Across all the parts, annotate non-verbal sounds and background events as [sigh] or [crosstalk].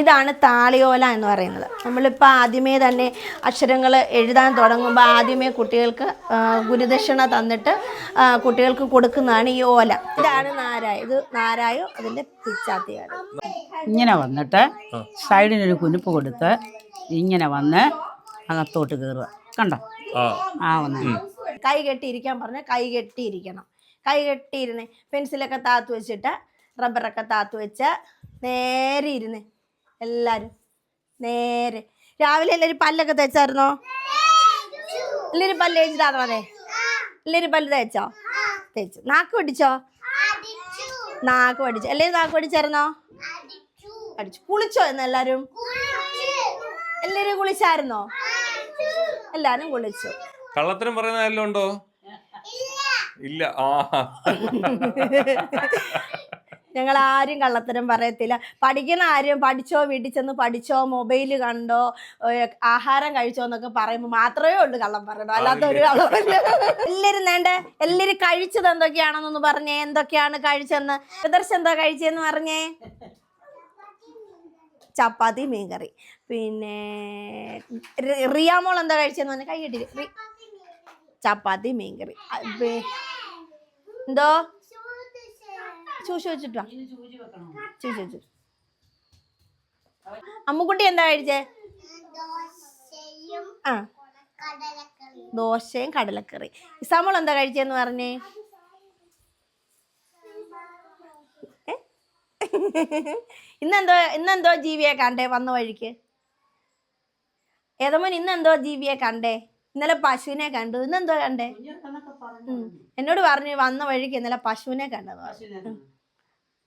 ഇതാണ് താളിയോല എന്ന് പറയുന്നത്. നമ്മളിപ്പോൾ ആദ്യമേ തന്നെ അക്ഷരങ്ങൾ എഴുതാൻ തുടങ്ങുമ്പോൾ ആദ്യമേ കുട്ടികൾക്ക് ഗുരുദക്ഷിണ തന്നിട്ട് കുട്ടികൾക്ക് കൊടുക്കുന്നതാണ് ഈ ഓല. ഇതാണ് നാരായ ഇത് നാരായോ അതിന്റെ പിച്ചാത്തിയാണ് ഇങ്ങനെ വന്നിട്ട് സൈഡിനൊരു കുനിപ്പ് കൊടുത്ത് ഇങ്ങനെ വന്ന് അകത്തോട്ട് കയറുക കണ്ടോ? ആ. ആ വന്ന്. കൈ കെട്ടിയിരിക്കാൻ പറഞ്ഞാൽ കൈ കെട്ടിയിരിക്കണം. കൈ കെട്ടിയിരുന്ന് പെൻസിലൊക്കെ താത്തു വെച്ചിട്ട് റബ്ബറൊക്കെ താത്തു വെച്ച നേരെ ഇരുന്ന് എല്ലാവരും നേരെ. രാവിലെ എല്ലാരും പല്ലൊക്കെ തേച്ചായിരുന്നോ? എല്ലാവരും പല്ല് തേച്ചിട്ടാണോ അതെ? എല്ലാവരും പല്ല് തേച്ചോ? തേച്ചു. നാക്ക് പഠിച്ചോ നാക്ക് പഠിച്ചു എല്ലാവരും നാക്ക് പഠിച്ചായിരുന്നോ അടിച്ചു. കുളിച്ചോ എന്ന് എല്ലാവരും എല്ലാവരും കുളിച്ചായിരുന്നോ? എല്ലാരും കുളിച്ചു. കള്ളത്തിനും പറയുന്ന ഉണ്ടോ? ഇല്ല. ആ. [laughs] ഞങ്ങൾ ആരും കള്ളത്തരം പറയത്തില്ല. പഠിക്കുന്ന ആരും പഠിച്ചോ വീട്ടിൽ ചെന്ന് പഠിച്ചോ മൊബൈൽ കണ്ടോ ആഹാരം കഴിച്ചോ എന്നൊക്കെ പറയുമ്പോൾ മാത്രമേ ഉള്ളൂ കള്ളം പറയണോ അല്ലാത്ത ഒരു എല്ലാവരും വേണ്ടേ? എല്ലാവരും കഴിച്ചത് എന്തൊക്കെയാണെന്നൊന്ന് പറഞ്ഞേ. എന്തൊക്കെയാണ് കഴിച്ചെന്ന് പ്രദർശനം എന്താ കഴിച്ചെന്ന് പറഞ്ഞേ? ചപ്പാത്തി മീൻകറി. പിന്നെ റിയാമോൾ എന്താ കഴിച്ചെന്ന് പറഞ്ഞാൽ കൈ കിട്ടി ചപ്പാത്തി മീൻകറി. എന്തോ? ചൂശി വെച്ചിട്ടോ ചൂശി വെച്ചിട്ട് അമ്മുക്കുട്ടി എന്താ കഴിച്ചേ? ആ. ദോശയും കടലക്കറി. ഇസാമോൾ എന്താ കഴിച്ചെന്ന് പറഞ്ഞേ? ഇന്നെന്തോ ഇന്നെന്തോ ജീവിയെ കണ്ടേ വന്ന വഴിക്ക്? ഏതമോൻ ഇന്നെന്തോ ജീവിയെ കണ്ടേ? ഇന്നലെ പശുവിനെ കണ്ടു. ഇന്നെന്തോ കണ്ടേ. എന്നോട് പറഞ്ഞു വന്ന വഴിക്ക് ഇന്നലെ പശുവിനെ കണ്ടത്.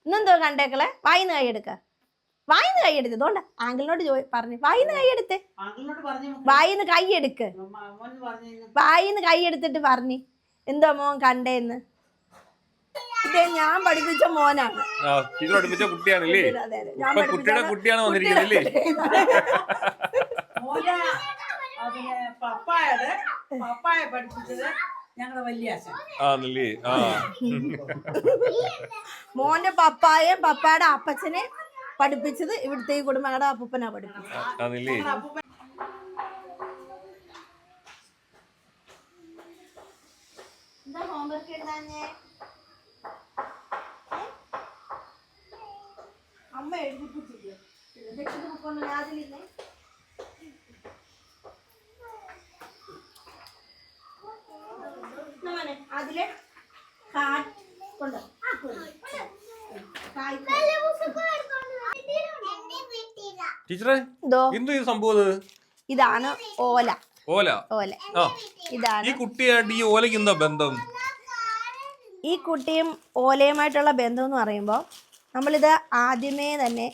ഇന്നെന്തോ കണ്ടേക്കളെ വായിന്ന് കൈയെടുക്ക വായിന്ന് കൈയെടുത്ത് അതുകൊണ്ട് ആങ്കിളിനോട് ചോദി പറഞ്ഞു വായിന്ന് കൈയെടുത്ത് വായിന്ന് കൈയെടുക്ക് വായിന്ന് കൈയെടുത്തിട്ട് പറഞ്ഞു എന്തോ മോൻ കണ്ടേന്ന്. ഇതേ ഞാൻ പഠിപ്പിച്ച മോനാണ്. പഠിപ്പിച്ച കുട്ടിയാണല്ലേ? കുട്ടിയുടെ കുട്ടിയാണ് പപ്പായത് പപ്പായ പഠിപ്പിച്ചത് ഞങ്ങളുടെ വലിയ ആണല്ലേ ആ മോന്റെ പപ്പായെ പപ്പായുടെ അപ്പച്ചനെ പഠിപ്പിച്ചത് ഇവിടുത്തെ ഈ കുടുംബങ്ങളുടെ അപ്പൂപ്പനാ പഠിപ്പിച്ചത്. ആണല്ലേ അമ്മ എഴുതിപ്പിച്ചില്ലേ? ദക്ഷിണ ബുക്കൊന്നും യാതിലില്ലേ? മോനെ, അതിലെ കാറ്റ് കൊണ്ട് ടീച്ചറെ എന്തോ ഈ സംഭവം ഇതാണ് ഓല. ഓല? ഓല. ഇതാണ്. ഈ കുട്ടിയായിട്ട് ഈ ഓലയ്ക്ക് എന്താ ബന്ധം? ഈ കുട്ടിയും ഓലയുമായിട്ടുള്ള ബന്ധം എന്ന് പറയുമ്പോൾ നമ്മളിത് ആദ്യമേ തന്നെ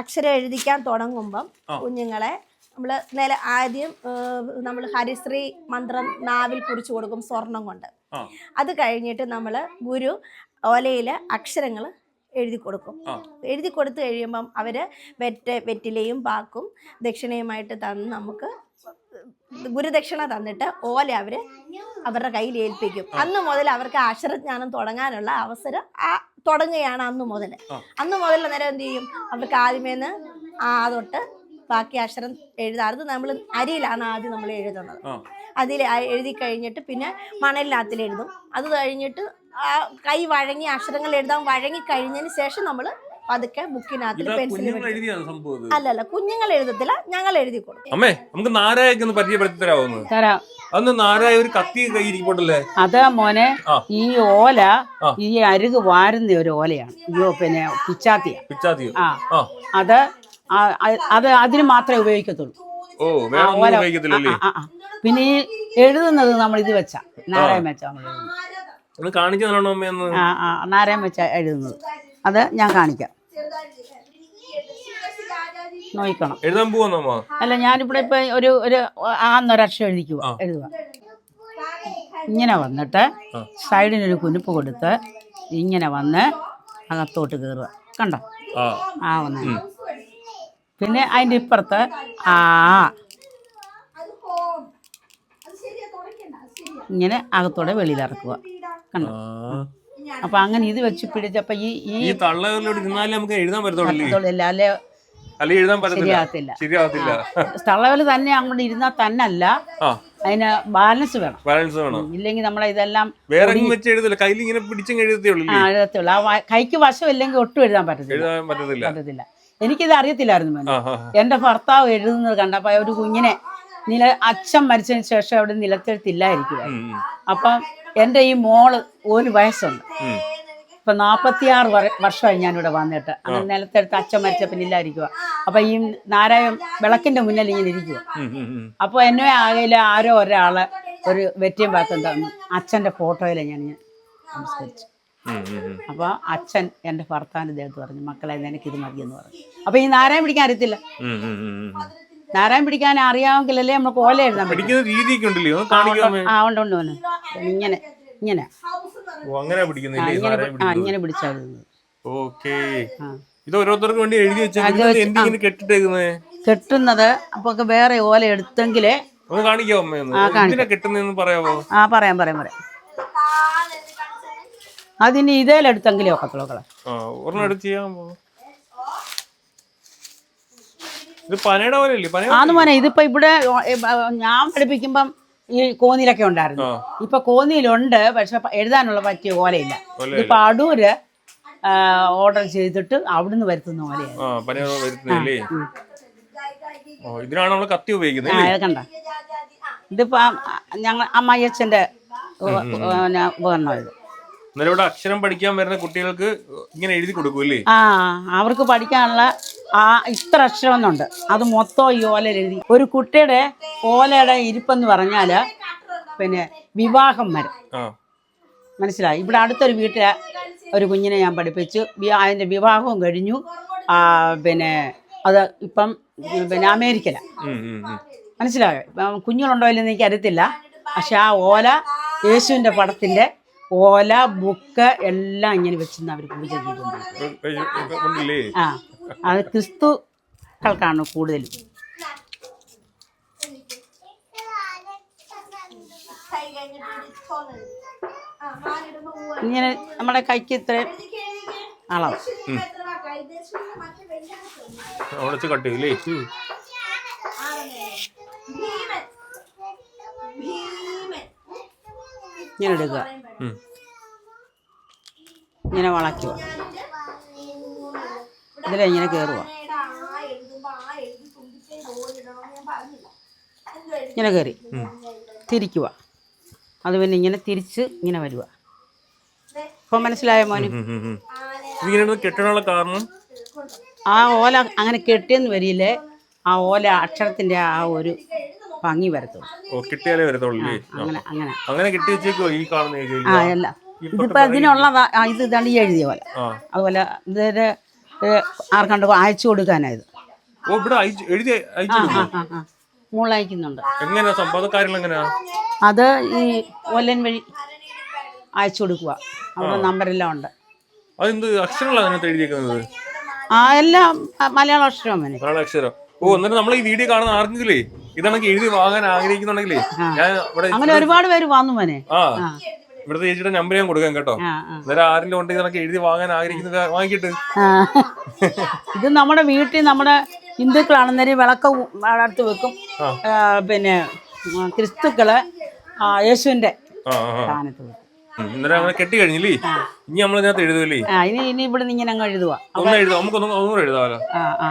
അക്ഷരം എഴുതിക്കാൻ തുടങ്ങുമ്പം കുഞ്ഞുങ്ങളെ നമ്മൾ നില ആദ്യം നമ്മൾ ഹരിശ്രീ മന്ത്രം നാവിൽ കുറിച്ച് കൊടുക്കും സ്വർണം കൊണ്ട്. അത് കഴിഞ്ഞിട്ട് നമ്മൾ ഗുരു ഓലയിലെ അക്ഷരങ്ങൾ എഴുതി കൊടുക്കും. എഴുതി കൊടുത്തു കഴിയുമ്പം അവർ വെറ്റ വെറ്റിലയും പാക്കും ദക്ഷിണയുമായിട്ട് തന്ന് നമുക്ക് ഗുരുദക്ഷിണ തന്നിട്ട് ഓല അവർ അവരുടെ കയ്യിൽ ഏൽപ്പിക്കും. അന്ന് മുതൽ അവർക്ക് അക്ഷരജ്ഞാനം തുടങ്ങാനുള്ള അവസരം ആ തുടങ്ങുകയാണ് അന്ന് മുതൽ. അന്ന് മുതൽ നേരം എന്ത് ചെയ്യും? അവർക്ക് ആദ്യമേന്ന് ആ തൊട്ട് ബാക്കി അക്ഷരം എഴുതാറത് നമ്മൾ അരിയിലാണ് ആദ്യം നമ്മൾ എഴുതുന്നത്. അതിൽ എഴുതി കഴിഞ്ഞിട്ട് പിന്നെ മണലിനകത്തിൽ എഴുതും. അത് കഴിഞ്ഞിട്ട് ആ കൈ വഴങ്ങി അക്ഷരങ്ങൾ എഴുതാൻ വഴങ്ങി കഴിഞ്ഞതിന് ശേഷം നമ്മൾ പതുക്കെ ബുക്കിനകത്തിൽ ഇതാ പെൻസിൽ അല്ലല്ല കുഞ്ഞുങ്ങൾ എഴുതത്തില്ല ഞങ്ങൾ എഴുതി കൊടുക്കും. അമ്മേ നമുക്ക് നാരായൊക്കെ ഒന്ന് പരിചയപ്പെടുത്തി തരാമോ തരാം. അന്ന് നാരായ ഒരു കത്തി അത് മോനെ ഈ ഓല ഈ അരുക് വാരുന്ന ഒരു ഓലയാണ്. അയ്യോ പിന്നെ പിച്ചാത്തിയ. പിച്ചാത്തിയോ? ആ. അത് അത് അതിന് മാത്രമേ ഉപയോഗിക്കത്തുള്ളൂ. ഓ ആ, വേറെ ഒന്നും ഉപയോഗിക്കത്തില്ലല്ലേ? ആ, ആ, ആ. പിന്നെ ഈ എഴുതുന്നത് നമ്മൾ ഇത് വെച്ച നാരായണ വെച്ച നമ്മൾ എഴുതുന്നത് ഒന്ന് കാണിച്ചു തരണോ ആ ആ നാരായം വെച്ച എഴുതുന്നത്. അത് ഞാൻ കാണിക്കാം. നോക്കണം. എഴുതാൻ പോവാന്നമ്മ അല്ല ഞാനിവിടെ ഇപ്പൊ ഒരു ഒരു ആന്നൊരക്ഷരം എഴുതിക്കുക. എഴുതുക. ഇങ്ങനെ വന്നിട്ട്. സൈഡിനൊരു കുനിപ്പ് കൊടുത്ത് ഇങ്ങനെ വന്ന് അകത്തോട്ട് കയറുക കണ്ടോ? ആ. ആ വന്ന്. പിന്നെ അതിന്റെ ഇപ്പുറത്ത് ആ. ഇങ്ങനെ അകത്തോടെ വെളിയിലിറക്കുക കണ്ടോ? ആ. അപ്പൊ അങ്ങനെ ഇത് വെച്ച് പിടിച്ചപ്പോ ഈ ഈ ഇരുന്നാലേ നമുക്ക് എഴുതാൻ പറ്റത്തുള്ളൂ അല്ലേ? എഴുതാൻ പറ്റത്തില്ല? തള്ളവൽ തന്നെ അങ്ങോട്ട് ഇരുന്നാൽ തന്നല്ല. ആ. അതിന് ബാലൻസ് വേണം. ബാലൻസ് വേണം. ഇല്ലെങ്കിൽ നമ്മളെ ഇതെല്ലാം വേറെ വെച്ച് എഴുതില്ല കയ്യിൽ ഇങ്ങനെ പിടിച്ചും എഴുതത്തേ ഉള്ളൂ ആ കൈക്ക് വശം ഇല്ലെങ്കിൽ ഒട്ടും എഴുതാൻ പറ്റത്തില്ല. പറ്റത്തില്ല. എനിക്കിത് അറിയത്തില്ലായിരുന്നു മോനെ. എന്റെ ഭർത്താവ് എഴുതുന്നത് കണ്ടപ്പോ ഒരു കുഞ്ഞിനെ നില അച്ഛൻ മരിച്ചതിന് ശേഷം അവിടെ നിലത്തെഴുത്തില്ലായിരിക്കും അപ്പൊ എന്റെ എന്റെ ഈ മോൾ ഒരു വയസ്സുണ്ട്. ഇപ്പൊ നാപ്പത്തിയാറ് വർഷമായി ഞാനിവിടെ വന്നിട്ട്. അങ്ങനെ നിലത്തെടുത്ത് അച്ഛൻ മരിച്ച പിന്നില്ലായിരിക്കുക അപ്പൊ ഈ നാരായം വിളക്കിന്റെ മുന്നിൽ ഇങ്ങനെ ഇരിക്കുക അപ്പൊ എന്നെ ആകെയില്ല ആരോ ഒരാൾ ഒരു വെറ്റിയം പാത്രം തന്നു. അച്ഛന്റെ ഫോട്ടോയിലെ ഞാൻ ഞാൻ നമസ്കരിച്ചു. അപ്പോൾ അച്ഛൻ എന്റെ ഭർത്താവിന്റെ ദേഹത്ത് പറഞ്ഞു മക്കളെ മതി മതിയെന്ന് പറഞ്ഞു. അപ്പോൾ ഈ നാരായണ പിടിക്കാൻ അറിയത്തില്ല. ഉം, ഉം, ഉം, ഉം. നാരായം പിടിക്കാൻ അറിയാമെങ്കിലല്ലേ നമ്മൾ കോല എഴുതാൻ ആ ഉണ്ട് ഉണ്ട് ഉണ്ട്. ഇങ്ങനെ ഇങ്ങനെ. അങ്ങനെ ആ, ഇങ്ങനെ ആ പിടിച്ചാൽ ആ. ഇത് ഓരോരുത്തർക്ക് വേണ്ടി എഴുതി വെച്ചാൽ കെട്ടിട്ടേക്കുന്നത് കെട്ടുന്നത് അപ്പൊ വേറെ ഓല എടുത്തെങ്കിലേ ഒന്ന് കാണിക്കാമോ കെട്ടുന്നതെന്ന് പറയാവോ? ആ പറയാം പറയാം പറയാം. അതിന് ഇതേലെടുത്തെങ്കിലും ഒക്കത്തുള്ളൂ ഒരെണ്ണം എടുത്ത് ചെയ്യാൻ പന ആന്ന് മോനെ ഇതിപ്പോ ഇവിടെ ഞാൻ പഠിപ്പിക്കുമ്പം ഈ കോന്നിയിലൊക്കെ ഉണ്ടായിരുന്നു. ഇപ്പൊ കോന്നിയിലുണ്ട് പക്ഷെ എഴുതാനുള്ള പറ്റിയ ഓലയില്ല. ഇപ്പൊ അടൂര് ഓർഡർ ചെയ്തിട്ട് അവിടുന്ന് വരുത്തുന്ന ഓലയാണ് ഇതിനാണ് നമ്മൾ കത്തി ഉപയോഗിക്കുന്നത് കണ്ട. ഇതിപ്പോ ഞങ്ങൾ അമ്മയച്ചന്റെ ഉപ- ഉപകരണം ഇത്. എന്നാലും ഇവിടെ അക്ഷരം പഠിക്കാൻ വരുന്ന കുട്ടികൾക്ക് ഇങ്ങനെ എഴുതി കൊടുക്കൂല്ലേ? ആ അവർക്ക് പഠിക്കാനുള്ള ആ ഇത്ര അക്ഷരം എന്നുണ്ട്. അത് മൊത്തം ഈ ഓല എഴുതി. ഒരു കുട്ടിയുടെ ഓലയുടെ ഇരിപ്പെന്ന് പറഞ്ഞാൽ പിന്നെ വിവാഹം വരെ. ആ. മനസ്സിലായി? ഇവിടെ അടുത്തൊരു വീട്ടിലെ ഒരു കുഞ്ഞിനെ ഞാൻ പഠിപ്പിച്ചു. അതിന്റെ വിവാഹവും കഴിഞ്ഞു. ആ, പിന്നെ അത് ഇപ്പം പിന്നെ അമേരിക്കയിലാണ് ഉം, ഉം, ഉം. മനസ്സിലായോ? ഇപ്പം കുഞ്ഞുങ്ങളുണ്ടോ ഇല്ലെന്ന് എനിക്ക് അറിയത്തില്ല പക്ഷെ ആ ഓല യേശുവിന്റെ പടത്തിന്റെ ഓല ബുക്ക് എല്ലാം ഇങ്ങനെ വെച്ചിരുന്ന് അവർ പൂജ ചെയ്തുകൊണ്ടിരിക്കും ഇപ്പൊ- ഇപ്പൊ- ഇപ്പൊ ഉണ്ടല്ലേ ആ അത് ക്രിസ്തുക്കൾക്കാണ് കൂടുതലും. ഇങ്ങനെ നമ്മുടെ കൈക്ക് ഇത്രയും അളവ് അവിടെ വെച്ച് ഭീമൻ. ചെയ്യില്ലേ ഇങ്ങനെ എടുക്കുക. ഇങ്ങനെ വളയ്ക്കുക. ഇതിലെ ഇങ്ങനെ കയറുക ഇങ്ങനെ കയറി തിരിക്കുക. അത് പിന്നെ ഇങ്ങനെ തിരിച്ച് ഇങ്ങനെ വരിക. ഇപ്പം മനസ്സിലായ മോന്? കെട്ടാനുള്ള കാരണം? ആ ഓല അങ്ങനെ കെട്ടിയെന്ന് വരിയില്ലേ? ആ ഓല അക്ഷരത്തിന്റെ ആ ഒരു ഭംഗി വരത്തുള്ളൂ. ഓ കിട്ടിയാലേ വരത്തുള്ളൂ അങ്ങനെ അങ്ങനെ. അങ്ങനെ കിട്ടി വെച്ചേക്കോ ഈ കാണുന്ന ആ എല്ലാം? ഇതിനുള്ളതാ ആ, ഇത് ഇതാണ് ഈ എഴുതിയ പോലെ. അതുപോലെ ഇതൊരു ആർക്കണ്ട് അയച്ചു കൊടുക്കാനായത് ഓ ഇവിടെ അയച്ച് എഴുതി അയച്ചു ആ ആ ആ മുകളിൽ അയക്കുന്നുണ്ട്. എങ്ങനെയാ സംഭവ? കാര്യങ്ങൾ എങ്ങനെയാ? അത് ഈ ഒല്ലൻ വഴി അയച്ചു കൊടുക്കുക അവിടെ നമ്പരെല്ലാം ഉണ്ട്. അതെന്ത് അക്ഷരങ്ങളാണ് അതിനകത്ത് എഴുതിയേക്കുന്നത്? ആ എല്ലാം ആ, മലയാള അക്ഷരം തന്നെ മലയാള അക്ഷരം. ഓ എന്നിട്ട് നമ്മൾ ഈ വീഡിയോ കാണുന്ന ആർക്കെങ്കിലേ ഇതാണെങ്കിൽ എഴുതി വാങ്ങാൻ ആഗ്രഹിക്കുന്നുണ്ടെങ്കിലേ ഞാൻ ഇവിടെ അങ്ങനെ ഒരുപാട് പേര് വന്നു മോനെ. ആ. ഇവിടുത്തെ ചേച്ചിയുടെ നമ്പർ ഞാൻ കൊടുക്കാം കേട്ടോ. അന്നേരം ആരെങ്കിലും ഉണ്ടെങ്കിൽ ഇതൊക്കെ എഴുതി വാങ്ങാൻ ആഗ്രഹിക്കുന്നത് വാങ്ങിക്കിട്ട്. ഇത് നമ്മുടെ വീട്ടിൽ നമ്മുടെ ഹിന്ദുക്കളാണെന്നൊരു വിളക്ക് അടുത്ത് വെക്കും. പിന്നെ ക്രിസ്തുക്കൾ യേശുവിന്റെ സ്ഥാനത്ത് വെക്കും. അങ്ങനെ കെട്ടി കഴിഞ്ഞില്ലേ? ഇനി നമ്മൾ ഇതിനകത്ത് എഴുതുമല്ലേ ഇനി ഇനി ഇവിടെ നിന്ന് ഇങ്ങനെ അങ്ങ് എഴുതുക ഒന്ന് എഴുതാം നമുക്കൊന്നും ഒന്നുകൂടെ എഴുതാമല്ലോ ആ ആ.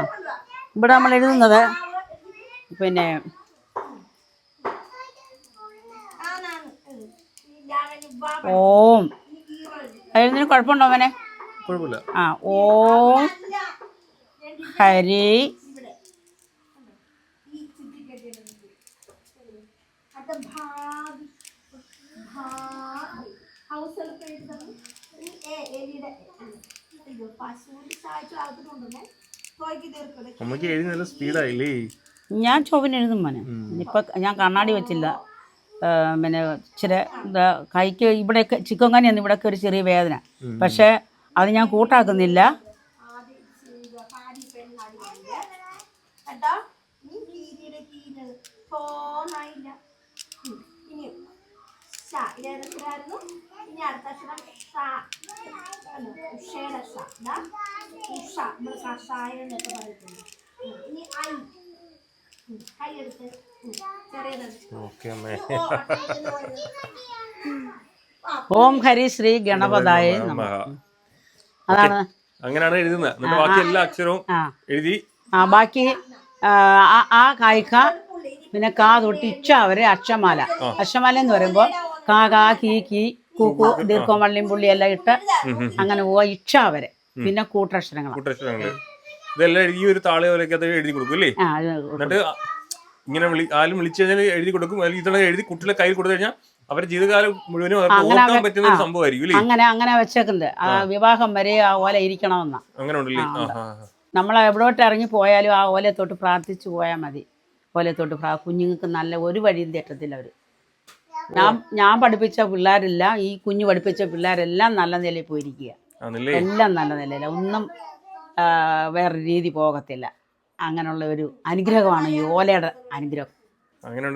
ഇവിടെ നമ്മൾ എഴുതുന്നത് പിന്നെ ഓം. അതിന് കുഴപ്പമുണ്ടോ അവനെ കുഴപ്പമില്ല. ആ ഓം. ഹരി. ഞാൻ ചോവിനെഴുതും മോനെ. ഇപ്പൊ ഞാൻ കണ്ണാടി വെച്ചില്ല. പിന്നെ ഇച്ചിരി എന്താ കൈക്ക് ഇവിടെയൊക്കെ ചിക്കൻ കനിയാണ് ഇവിടെയൊക്കെ ഒരു ചെറിയ വേദന. പക്ഷേ അത് ഞാൻ കൂട്ടാക്കുന്നില്ല. കേട്ടോ? ഇനി അടുത്ത അക്ഷരം ഉഷയുടെ ഉഷ. നമ്മൾ കഷായം എന്നൊക്കെ പറയുന്നത് ഇനി ഐ. ഓം ഹരി ശ്രീ ഗണപതായ. അതാണ് അങ്ങനെയാണ് എഴുതുന്നത്. എന്നിട്ട് ബാക്കി എല്ലാ അക്ഷരവും എഴുതി. ആ ബാക്കി ആ, കായ്ക്ക പിന്നെ കാ തൊട്ട് ഇച്ച വരെ അക്ഷമാല. അക്ഷമാല എന്ന് പറയുമ്പോൾ കാ കാ കീ കീ കൂക്കു ദീർഘം വള്ളിയും പുള്ളി എല്ലാം ഇട്ട് അങ്ങനെ പോവാ ഇച്ച വരെ. പിന്നെ കൂട്ടക്ഷരങ്ങളാണ്. കൂട്ടക്ഷരങ്ങൾ ഇതെല്ലാം എഴുതി ഒരു താളെ പോലെയൊക്കെ അത് എഴുതി കൊടുക്കും അല്ലേ ആ അത് എന്നിട്ട് ഇങ്ങനെ വിളി ആരും വിളിച്ചു കഴിഞ്ഞാൽ എഴുതി കൊടുക്കും. അല്ലെങ്കിൽ ഇതെല്ലാം എഴുതി കുട്ടികളെ കയ്യിൽ കൊടുത്തു കഴിഞ്ഞാൽ അവരുടെ ജീവിതകാലം മുഴുവനും അവർക്ക് അങ്ങനെ ഓർക്കാൻ അവ- പറ്റുന്ന ഒരു സംഭവമായിരിക്കും അല്ലേ അങ്ങനെ അങ്ങനെ വെച്ചേക്കുന്നത്. ആ വിവാഹം വരെ ആ ഓല ഇരിക്കണമെന്നാ. അങ്ങനെ ഉണ്ടല്ലേ? ആ ആ ആ. നമ്മൾ എവിടോട്ട് ഇറങ്ങി പോയാലും ആ ഓലത്തോട്ട് പ്രാർത്ഥിച്ചു പോയാൽ മതി. ഓലത്തോട്ട് പ്രാ കുഞ്ഞുങ്ങൾക്ക് നല്ല ഒരു വഴിയും തെറ്റത്തില്ല അവർ ഞാൻ ഞാൻ പഠിപ്പിച്ച പിള്ളേരെല്ലാം ഈ കുഞ്ഞു പഠിപ്പിച്ച പിള്ളേരെല്ലാം നല്ല നിലയിൽ പോയിരിക്കുക. ആണല്ലേ? എല്ലാം നല്ല നിലയിലാണ് ഒന്നും വേറെ രീതി പോകത്തില്ല. അങ്ങനെയുള്ള ഒരു അനുഗ്രഹമാണ് ഈ ഓലയുടെ അനുഗ്രഹം. അങ്ങനെ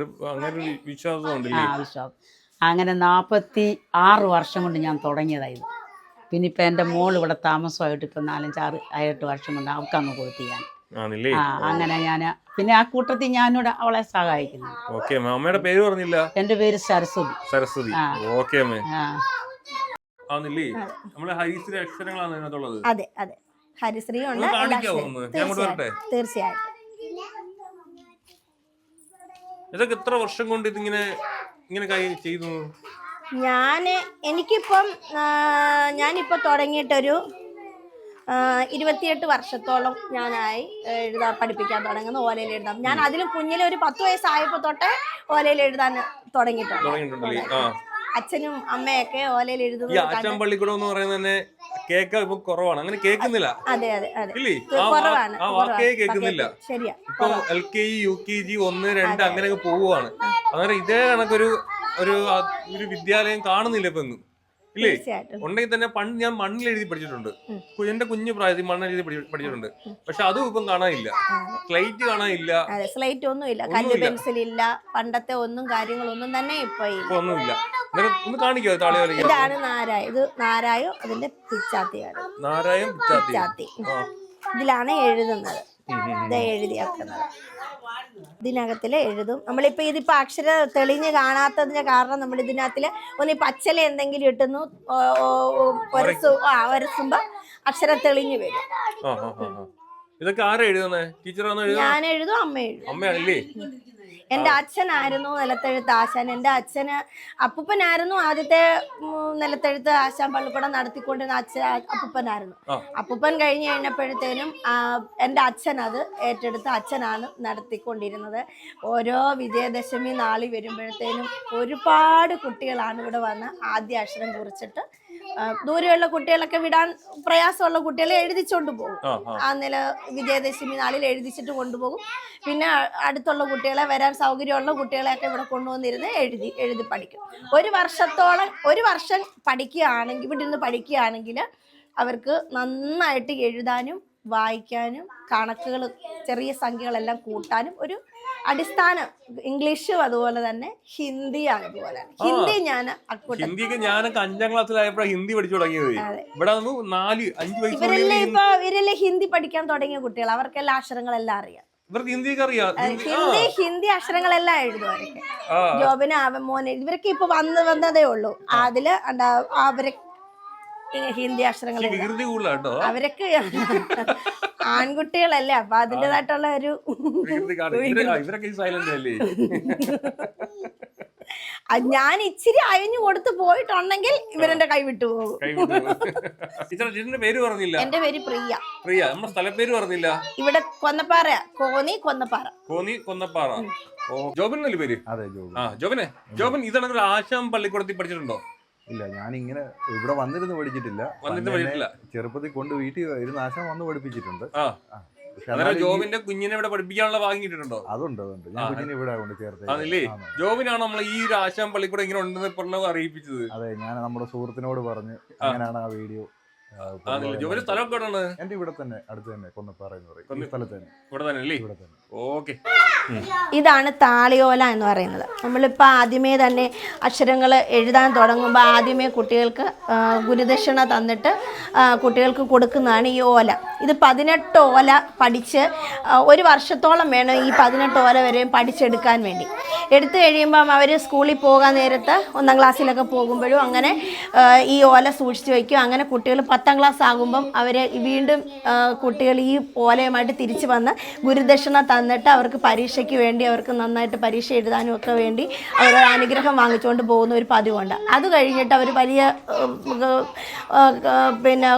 ആ വിശ്വാസം. നാൽപ്പത്തി ആറ് വർഷം കൊണ്ട് ഞാൻ തുടങ്ങിയതായത് പിന്നെ ഇപ്പം എന്റെ മോൾ ഇവിടെ താമസമായിട്ട് ഇപ്പം നാലഞ്ചാറ് എട്ട് വർഷം കൊണ്ട് അവൾക്കന്ന് കൊടുത്തു ഞാൻ. ആ അങ്ങനെ ഞാൻ പിന്നെ ആ കൂട്ടത്തിൽ ഞാനിവിടെ അവളെ സഹായിക്കുന്നു. എന്റെ അമ്മയുടെ പേര് പറഞ്ഞില്ല? എന്റെ പേര് സരസ്വതി. സരസ്വതി. ഓക്കെ അമ്മേ. ആ. ആന്നില്ലേ നമ്മളെ ഹരിശ്രീ അക്ഷരങ്ങളാണ് അതെ അതെ. ഹരിശ്രീ ഉണ്ട്? തീർച്ചയായിട്ടും ഇതൊക്കെ എത്ര വർഷം കൊണ്ട് ഇതിങ്ങനെ ഇങ്ങനെ ചെയ്തു? ഞാൻ എനിക്കിപ്പം ഞാനിപ്പോ ഞാനിപ്പോൾ തുടങ്ങിയിട്ടൊരു ഇരുപത്തിയെട്ട് വർഷത്തോളം ഞാനായി എഴുതാൻ പഠിപ്പിക്കാൻ തുടങ്ങുന്ന ഓലയിൽ എഴുതാം. ഞാൻ അതിലും കുഞ്ഞിലെ ഒരു പത്ത് വയസ്സായപ്പോൾ തൊട്ടേ ഓലയിൽ എഴുതാൻ തുടങ്ങിയിട്ടുണ്ട്. അച്ഛനും അമ്മയൊക്കെ ഓലയിൽ ഈ എഴുതുന്നത് ആശാൻ കണ്ട് പള്ളിക്കൂടം എന്ന് പറയുന്നത് തന്നെ കേക്ക് ഇപ്പൊ കുറവാണ്. അങ്ങനെ കേൾക്കുന്നില്ല. അതെ അതെ അതെ. ഇല്ലേ? ആ വാ- കുറവാണ് ആ കുറവാണ്. വാക്കേ കേൾക്കുന്നില്ല. ശരിയാ. ഇപ്പൊ L K G U K G ഒന്ന് രണ്ട് അങ്ങനെയൊക്കെ പോവുകയാണ്. അങ്ങനെ ഇതേ കണക്കൊരു ഒരു ആ- ഒരു വിദ്യാലയം കാണുന്നില്ല ഇപ്പൊ എങ്ങും. ഇല്ലേ? ഉണ്ടെങ്കിൽ തന്നെ പണ്ട് ഞാൻ മണ്ണിൽ എഴുതി പഠിച്ചിട്ടുണ്ട്. എന്റെ കുഞ്ഞു പ്രായത്തിൽ മണ്ണിൽ എഴുതി പഠിച്ചിട്ടുണ്ട്. പക്ഷെ അതും ഇപ്പം കാണാനില്ല. സ്ലൈറ്റ് കാണാനില്ല. അതെ സ്ലൈറ്റ് ഒന്നുമില്ല. കല്ല് ഒന്നുമില്ല. പെൻസിൽ ഇല്ല പണ്ടത്തെ ഒന്നും കാര്യങ്ങളൊന്നും തന്നെ ഇപ്പൊ ഇല്ല. ഒന്നുമില്ല. ഒന്ന് കാണിക്കോ താളി ഇതാണ് നാരായ ഇത് നാരായോ അതിന്റെ പിച്ചാത്തിയാണ്. നാരായം പിച്ചാത്തി. ഇതിലാണ് എഴുതുന്നത്. ഇത് എഴുതിയാക്കുന്നത്. ഇതിനകത്തിൽ എഴുതും. നമ്മളിപ്പോൾ ഇതിപ്പോൾ അക്ഷര തെളിഞ്ഞ് കാണാത്തതിന് കാരണം നമ്മൾ ഇതിനകത്തിൽ ഒന്ന് പച്ചല എന്തെങ്കിലും ഇട്ടുന്നു ഒരസു ആ ഒരസുമ്പോൾ അക്ഷരം തെളിഞ്ഞ് വരും. ഇതൊക്കെ ആരാ ടീച്ചറാണോ എഴുതുന്നത് ഞാൻ എഴുതും അമ്മ എഴുതും. അമ്മയാണല്ലേ? എന്റെ അച്ഛനായിരുന്നു നിലത്തെഴുത്ത് ആശാൻ. എന്റെ അച്ഛന് അപ്പൂപ്പനായിരുന്നു ആദ്യത്തെ നിലത്തെഴുത്ത് ആശാൻ പള്ളിപ്പടം നടത്തിക്കൊണ്ടിരുന്ന അച്ഛൻ അപ്പൂപ്പനായിരുന്നു. അപ്പൂപ്പൻ കഴിഞ്ഞു കഴിഞ്ഞപ്പോഴത്തേനും എന്റെ എന്റെ അച്ഛൻ അത് ഏറ്റെടുത്ത് അച്ഛനാണ് നടത്തിക്കൊണ്ടിരുന്നത്. ഓരോ വിജയദശമി നാളി വരുമ്പോഴത്തേനും ഒരുപാട് കുട്ടികളാണ് ഇവിടെ വന്ന് ആദ്യ അക്ഷരം കുറിച്ചിട്ട് ദൂരെയുള്ള കുട്ടികളൊക്കെ വിടാൻ പ്രയാസമുള്ള കുട്ടികളെ എഴുതിച്ചോണ്ട് പോകും. ആ നില വിജയദശമി നാളിൽ എഴുതിച്ചിട്ട് കൊണ്ടുപോകും. പിന്നെ അടുത്തുള്ള കുട്ടികളെ വരാൻ സൗകര്യമുള്ള കുട്ടികളെയൊക്കെ ഇവിടെ കൊണ്ടുവന്നിരുന്ന് എഴുതി എഴുതി പഠിക്കും. ഒരു വർഷത്തോളം ഒരു വർഷം പഠിക്കുകയാണെങ്കിൽ ഇവിടെ ഇരുന്ന് പഠിക്കുകയാണെങ്കിൽ അവർക്ക് നന്നായിട്ട് എഴുതാനും വായിക്കാനും കണക്കുകൾ ചെറിയ സംഖ്യകളെല്ലാം കൂട്ടാനും ഒരു അടിസ്ഥാനം ഇംഗ്ലീഷും അതുപോലെ തന്നെ ഹിന്ദി അതുപോലെ ഹിന്ദി ഞാൻ ഹിന്ദി ഞാൻ ഞാനൊക്കെ അഞ്ചാം ക്ലാസ്സിലായപ്പോഴാണ് ഹിന്ദി പഠിച്ചു തുടങ്ങിയത്. ഇവിടെ നാല് അഞ്ച് വയസ്സ് ഇവരല്ലേ ഇപ്പൊ ഇവരല്ലേ ഹിന്ദി പഠിക്കാൻ തുടങ്ങിയ കുട്ടികൾ? അവർക്കെല്ലാം അക്ഷരങ്ങളെല്ലാം അറിയാം. ഇവർക്ക് ഹിന്ദിയൊക്കെ അറിയാം. ഹിന്ദി- ഹിന്ദി അക്ഷരങ്ങളെല്ലാം എഴുതും അവരൊക്കെ. ആ. ജോബിന് മോനെ ഇവരൊക്കെ ഇപ്പൊ വന്ന് വന്നതേ ഉള്ളൂ. അതിൽ അവരെ ഹിന്ദി അക്ഷരങ്ങൾ അവരൊക്കെ ആൺകുട്ടികളല്ലേ അപ്പൊ അതിന്റെതായിട്ടുള്ള ഒരു ഇവരൊക്കെ സൈലന്റ് അല്ലേ? ഞാൻ ഇച്ചിരി അയഞ്ഞു കൊടുത്ത് പോയിട്ടുണ്ടെങ്കിൽ ഇവരെന്റെ കൈ വിട്ടു പോകും. കൈ വിട്ടു ടീച്ചർ പേര് പറഞ്ഞില്ല? എന്റെ പേര് പ്രിയ. പ്രിയ നമ്മുടെ സ്ഥലപ്പേര് പറഞ്ഞില്ല? ഇവിടെ കൊന്നപ്പാറ കോന്നി കൊന്നപ്പാറ. കോന്നി കൊന്നപ്പാറ. ഓ ജോബിനല്ലേ പേര്? അതെ ജോബിൻ. ആ ജോബിനെ. ജോബിൻ ഇതാണ് ഒരു ആശാം പള്ളിക്കൂടത്തിൽ പഠിച്ചിട്ടുണ്ടോ? ഇല്ല ഞാനിങ്ങനെ ഇവിടെ വന്നിരുന്ന് പഠിച്ചിട്ടില്ല. വന്നിട്ട് പഠിച്ചിട്ടില്ല. ചെറുപ്പത്തിൽ കൊണ്ട് വീട്ടിൽ ഇരുന്ന് ആശാൻ വന്ന് പഠിപ്പിച്ചിട്ടുണ്ട്. ജോബിന്റെ കുഞ്ഞിനെ ഇവിടെ പഠിപ്പിക്കാനുള്ള ഭാഗ്യം കിട്ടിയിട്ടുണ്ടോ? അതുണ്ട് അതുണ്ട്. ഞാൻ കുഞ്ഞിനെ ഇവിടെ കൊണ്ട് ചേർത്ത്. ജോബിനാണ് നമ്മൾ ഈ ഒരു ആശാം പള്ളിക്കൂടം ഇങ്ങനെ ഉണ്ടെന്ന് പറഞ്ഞത് അറിയിപ്പിച്ചത്? അതെ ഞാൻ നമ്മുടെ സുഹൃത്തിനോട് പറഞ്ഞ് അങ്ങനെയാണ് ആ വീഡിയോ ജോലി സ്ഥലമൊക്കെ എന്റെ ഇവിടെ തന്നെ അടുത്ത് തന്നെ കൊന്നപ്പാറ എന്ന് പറയും. സ്ഥലത്ത് തന്നെ. ഇവിടെ തന്നെ അല്ലേ ഇവിടെ തന്നെ. ഇതാണ് താളിയോല എന്ന് പറയുന്നത്. നമ്മളിപ്പോൾ ആദ്യമേ തന്നെ അക്ഷരങ്ങൾ എഴുതാൻ തുടങ്ങുമ്പോൾ ആദ്യമേ കുട്ടികൾക്ക് ഗുരുദക്ഷിണ തന്നിട്ട് കുട്ടികൾക്ക് കൊടുക്കുന്നതാണ് ഈ ഓല. ഇത് പതിനെട്ട് ഓല പഠിച്ച് ഒരു വർഷത്തോളം വേണം ഈ പതിനെട്ട് ഓല വരെയും പഠിച്ചെടുക്കാൻ വേണ്ടി. എടുത്തു കഴിയുമ്പം അവർ സ്കൂളിൽ പോകാൻ നേരത്ത് ഒന്നാം ക്ലാസ്സിലൊക്കെ പോകുമ്പോഴും അങ്ങനെ ഈ ഓല സൂക്ഷിച്ച് വയ്ക്കും. അങ്ങനെ കുട്ടികൾ പത്താം ക്ലാസ് ആകുമ്പം അവർ വീണ്ടും കുട്ടികൾ ഈ ഓലയുമായിട്ട് തിരിച്ചു വന്ന് ഗുരുദക്ഷിണ തന്നിട്ട് അവർക്ക് പരീക്ഷയ്ക്ക് വേണ്ടി അവർക്ക് നന്നായിട്ട് പരീക്ഷ എഴുതാനും ഒക്കെ വേണ്ടി അവർ അനുഗ്രഹം വാങ്ങിച്ചുകൊണ്ട് പോകുന്ന ഒരു പതിവുണ്ട്. അത് കഴിഞ്ഞിട്ട് അവർ വലിയ പിന്നെ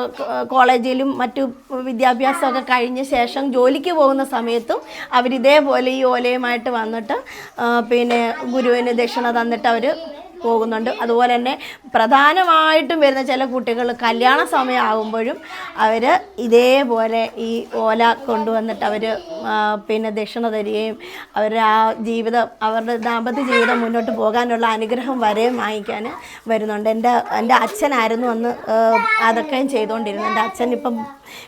കോളേജിലും മറ്റു വിദ്യാഭ്യാസമൊക്കെ കഴിഞ്ഞ ശേഷം ജോലിക്ക് പോകുന്ന സമയത്തും അവരിതേപോലെ ഈ ഓലയുമായിട്ട് വന്നിട്ട് പിന്നെ ഗുരുവിന് ദക്ഷിണ തന്നിട്ട് അവർ പോകുന്നുണ്ട്. അതുപോലെ തന്നെ പ്രധാനമായിട്ടും വരുന്ന ചില കുട്ടികൾ കല്യാണ സമയമാകുമ്പോഴും അവർ ഇതേപോലെ ഈ ഓല കൊണ്ടുവന്നിട്ട് അവർ പിന്നെ ദക്ഷിണ തരികയും അവർ ആ ജീവിതം അവരുടെ ദാമ്പത്യ ജീവിതം മുന്നോട്ട് പോകാനുള്ള അനുഗ്രഹം വരെയും വാങ്ങിക്കാൻ വരുന്നുണ്ട്. എന്റെ എന്റെ അച്ഛനായിരുന്നു അന്ന് അതൊക്കെയും ചെയ്തുകൊണ്ടിരുന്നത്. എന്റെ അച്ഛൻ ഇപ്പം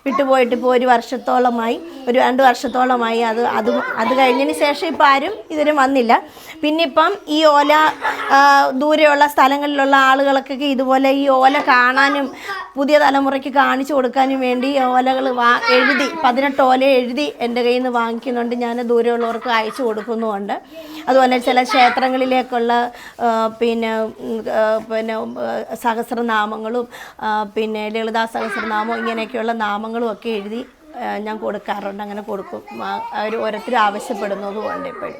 വിട്ടുപോയിട്ട് ഇപ്പോൾ ഒരു വർഷത്തോളമായി ഒരു രണ്ട് വർഷത്തോളമായി അത് അത് അത് കഴിഞ്ഞതിന് ശേഷം ഇപ്പോൾ ആരും ഇതുവരെ വന്നില്ല. പിന്നെ ഇപ്പം ഈ ഓല ദൂരെയുള്ള സ്ഥലങ്ങളിലുള്ള ആളുകൾക്കൊക്കെ ഇതുപോലെ ഈ ഓല കാണാനും പുതിയ തലമുറയ്ക്ക് കാണിച്ചു കൊടുക്കാനും വേണ്ടി ഓലകൾ വാ എഴുതി പതിനെട്ട് ഓല എഴുതി എന്റെ കയ്യിൽ നിന്ന് വാങ്ങിക്കുന്നുണ്ട്. ഞാൻ ദൂരെയുള്ളവർക്ക് അയച്ചു കൊടുക്കുന്നുമുണ്ട്. അതുപോലെ ചില ക്ഷേത്രങ്ങളിലേക്കുള്ള പിന്നെ പിന്നെ സഹസ്രനാമങ്ങളും പിന്നെ ലളിതാ സഹസ്രനാമം ഇങ്ങനെയൊക്കെയുള്ള നാമങ്ങളും ഒക്കെ എഴുതി ഞാൻ കൊടുക്കാറുണ്ട്. അങ്ങനെ കൊടുക്കും. അവർ ഓരോരുത്തരും ആവശ്യപ്പെടുന്നതും ഉണ്ട് ഇപ്പോഴും.